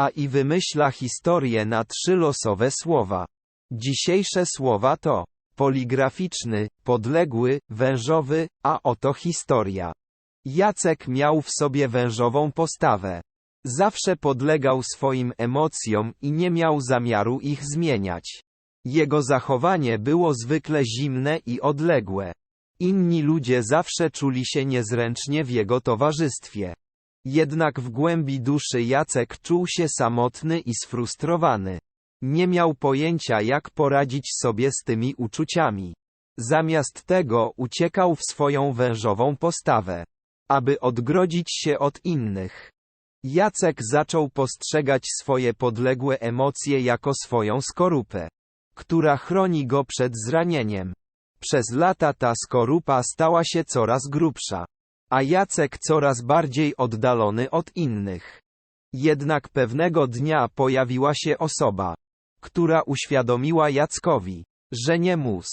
a i wymyśla historię na trzy losowe słowa. Dzisiejsze słowa to poligraficzny, podległy, wężowy, a oto historia. Jacek miał w sobie wężową postawę. Zawsze podlegał swoim emocjom i nie miał zamiaru ich zmieniać. Jego zachowanie było zwykle zimne i odległe. Inni ludzie zawsze czuli się niezręcznie w jego towarzystwie. Jednak w głębi duszy Jacek czuł się samotny i sfrustrowany. Nie miał pojęcia jak poradzić sobie z tymi uczuciami. Zamiast tego uciekał w swoją wężową postawę. Aby odgrodzić się od innych. Jacek zaczął postrzegać swoje podległe emocje jako swoją skorupę, która chroni go przed zranieniem. Przez lata ta skorupa stała się coraz grubsza, a Jacek coraz bardziej oddalony od innych. Jednak pewnego dnia pojawiła się osoba, która uświadomiła Jackowi, że nie mus